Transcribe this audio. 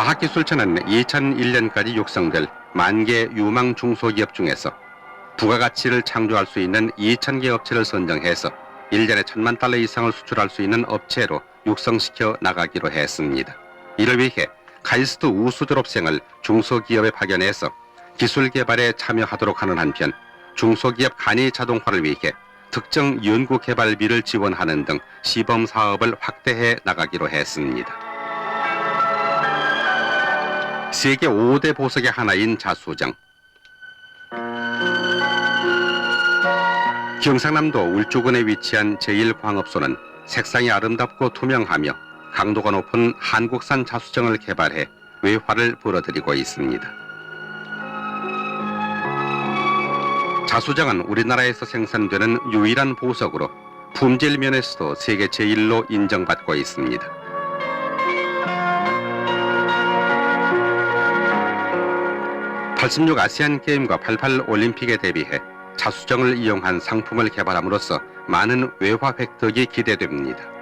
과학기술처는 2001년까지 육성될 만개 유망 중소기업 중에서 부가가치를 창조할 수 있는 2,000개 업체를 선정해서 1년에 천만 달러 이상을 수출할 수 있는 업체로 육성시켜 나가기로 했습니다. 이를 위해 카이스트 우수 졸업생을 중소기업에 파견해서 기술 개발에 참여하도록 하는 한편 중소기업 간이 자동화를 위해 특정 연구 개발비를 지원하는 등 시범 사업을 확대해 나가기로 했습니다. 세계 5대 보석의 하나인 자수정. 경상남도 울주군에 위치한 제1광업소는 색상이 아름답고 투명하며 강도가 높은 한국산 자수정을 개발해 외화를 불어들이고 있습니다. 자수정은 우리나라에서 생산되는 유일한 보석으로 품질 면에서도 세계 제1로 인정받고 있습니다. (86) 아시안 게임과 (88) 올림픽에 대비해 자수정을 이용한 상품을 개발함으로써 많은 외화 획득이 기대됩니다.